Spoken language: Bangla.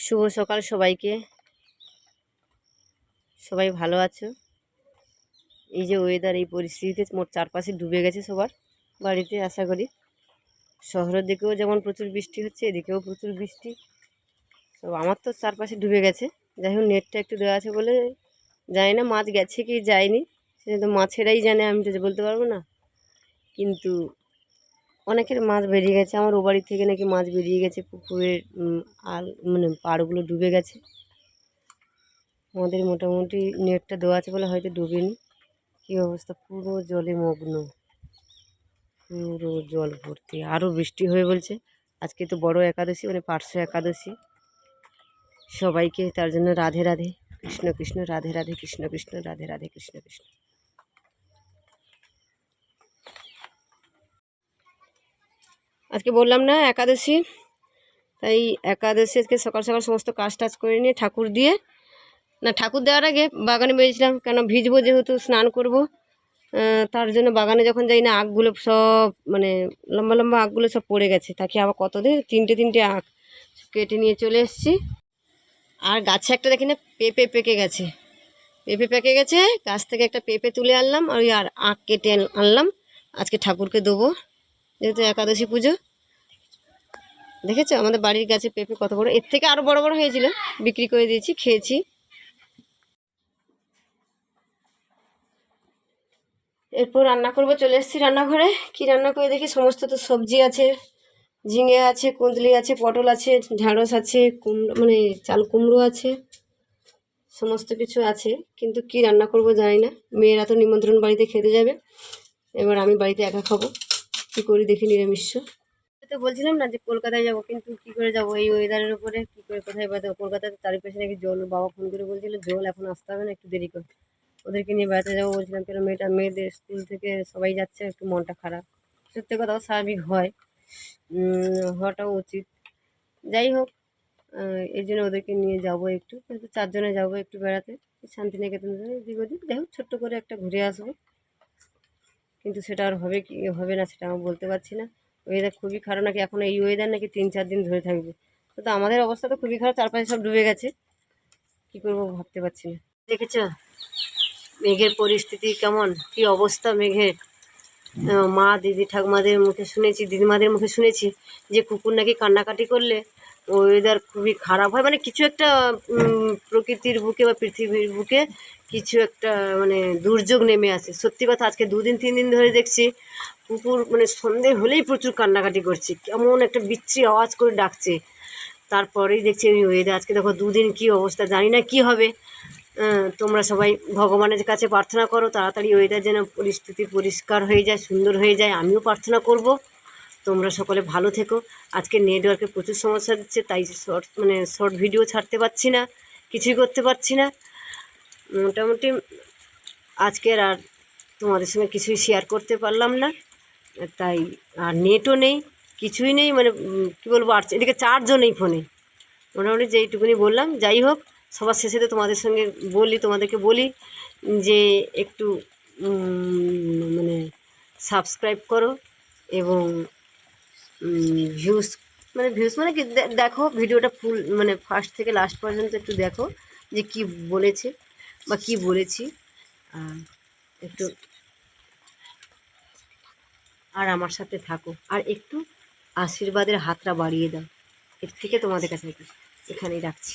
শুভ সকাল সবাইকে। সবাই ভালো আছো? এই যে ওয়েদার এই পরিস্থিতিতে মোট চারপাশে ডুবে গেছে সবার বাড়িতে, আশা করি। শহরের দিকেও যেমন প্রচুর বৃষ্টি হচ্ছে, এদিকেও প্রচুর বৃষ্টি। সব আমার তো চারপাশে ডুবে গেছে। যাই হোক নেটটা একটু দেওয়া আছে বলে জানি না, মাছ গেছে কি যায়নি। সেটা তো মাছেরাই জানে, আমি তো বলতে পারব না। কিন্তু অনেকের মাছ বেরিয়ে গেছে। আমার ও বাড়ি থেকে নাকি মাছ বেরিয়ে গেছে পুকুরের আল মানে পাড়গুলো ডুবে গেছে। আমাদের মোটামুটি নেটটা দেওয়া আছে বলে হয়তো ডুবেনি। কী অবস্থা? পুরো জলে মগ্ন। পুরো জল ভর্তি। আরও বৃষ্টি হয়ে বলছে। আজকে তো বড় একাদশী মানে পার্শ্ব একাদশী। সবাইকে তার জন্য রাধে রাধে। কৃষ্ণ কৃষ্ণ, রাধে রাধে, কৃষ্ণ কৃষ্ণ, রাধে রাধে, কৃষ্ণ কৃষ্ণ। আজকে বললাম না, একাদশী। তাই একাদশী আজকে সকাল সকাল সমস্ত কাজ টাজ করে নিয়ে ঠাকুর দিয়ে, না, ঠাকুর দেওয়ার আগে বাগানে বেরিয়েছিলাম, কেন ভিজবো যেহেতু, স্নান করব। তার জন্য বাগানে যখন যাই না, আখগুলো সব মানে লম্বা লম্বা আখগুলো সব পড়ে গেছে। তাকে আবার কত দিন, তিনটে তিনটে আখ কেটে নিয়ে চলে এসেছি। আর গাছে একটা দেখি না, পেঁপে পেকে গেছে। পেঁপে পেকে গেছে, গাছ থেকে একটা পেঁপে তুলে আনলাম, আর ওই আর আখ কেটে আনলাম। আজকে ঠাকুরকে দেবো। যেহেতু একাদশী পুজো। দেখেছ? আমাদের বাড়ির গাছে পেঁপে কত বড়। এর থেকে আরও বড় বড় হয়েছিল। বিক্রি করে দিয়েছি, খেয়েছি। এরপর রান্না করব, চলে এসেছি রান্নাঘরে। কি রান্না করে দেখি? সমস্ত তো সবজি আছে। ঝিঙে আছে, কুঁদলি আছে, পটল আছে, ঢ্যাঁড়স আছে, কুমড়ো মানে চাল কুমড়ো আছে। সমস্ত কিছু আছে। কিন্তু কি রান্না করব জানি না। মেয়েরা তো নিমন্ত্রণ বাড়িতে খেতে যাবে। এবার আমি বাড়িতে একা খাব। কী করি দেখি নিরামিষ। তো বলছিলাম না যে কলকাতায় যাব, কিন্তু কি করে যাব? এই ওয়েদারের উপরে কি করে কোথায় বেড়াতে? কলকাতাতে চারিপাশে নাকি জল। বাবা ফোন করে বলছিল, জল এখন আসতে হবে না, একটু দেরি করে। ওদেরকে নিয়ে বেড়াতে যাব বলছিলাম, কেন মেয়েটা, মেয়েদের স্কুল থেকে সবাই যাচ্ছে, একটু মনটা খারাপ। সত্যি কথা স্বাভাবিক হয়। হওয়াটাও উচিত। যাই হোক এই জন্য ওদেরকে নিয়ে যাব একটু। কিন্তু চারজনে যাব একটু বেড়াতে, শান্তিনিকেতন এদিক ওদিক যাই হোক, ছোট্ট করে একটা ঘুরে আসব। কিন্তু সেটা আর হবে কি, হবে না সেটা আমি বলতে পারছি না। ওয়েদার খুবই খারাপ নাকি এখন এই ওয়েদার নাকি তিন চার দিন ধরে থাকবে। তো আমাদের অবস্থা তো খুবই খারাপ, চারপাশে সব ডুবে গেছে। কী করব ভাবতে পারছি না। দেখেছ? মেঘের পরিস্থিতি কেমন? কি অবস্থা মেঘের? মা, দিদি, ঠাকুমাদের মুখে শুনেছি, দিদিমাদের মুখে শুনেছি যে কুকুর নাকি কান্নাকাটি করলে ওয়েদার খুবই খারাপ হয়। মানে কিছু একটা প্রকৃতির বুকে বা পৃথিবীর বুকে কিছু একটা মানে দুর্যোগ নেমে আসে। সত্যি কথা, আজকে দুদিন তিন দিন ধরে দেখছি কুকুর মানে সন্ধে হলেই প্রচুর কান্নাকাটি করছে। কেমন একটা বিচ্ছিরি আওয়াজ করে ডাকছে। তারপরেই দেখছি ওই ওয়েদার আজকে দেখো দুদিন কি অবস্থা, জানি না কি হবে। তোমরা সবাই ভগবানের কাছে প্রার্থনা করো, তাড়াতাড়ি ওয়েদার যেন পরিস্থিতি পরিষ্কার হয়ে যায়, সুন্দর হয়ে যায়, আমিও প্রার্থনা করব। তোমরা সকলে ভালো থেকো। আজকে নেটওয়ার্কে প্রচুর সমস্যা দিচ্ছে, তাই শর্ট মানে শর্ট ভিডিও ছাড়তে পারছি না, কিছুই করতে পারছি না। মোটামুটি আজকের আর তোমাদের সঙ্গে কিছুই শেয়ার করতে পারলাম না, তাই আর নেটও নেই, কিছুই নেই মানে কী বলব, আর এদিকে চার্জও নেই ফোনে মোটামুটি যেইটুকুনি বললাম, যাই হোক, সবার শেষে তো তোমাদের সঙ্গে বলি, তোমাদেরকে বলি যে একটু মানে সাবস্ক্রাইব করো এবং ভিউস মানে ভিউস মানে কি দেখো ভিডিওটা ফুল মানে ফার্স্ট থেকে লাস্ট পর্যন্ত একটু দেখো যে কি বলেছে বা কি বলেছি। একটু, আর আমার সাথে থাকো। আর একটু আশীর্বাদের হাতটা বাড়িয়ে দাও। এর থেকে তোমাদের কাছে এখানেই রাখছি।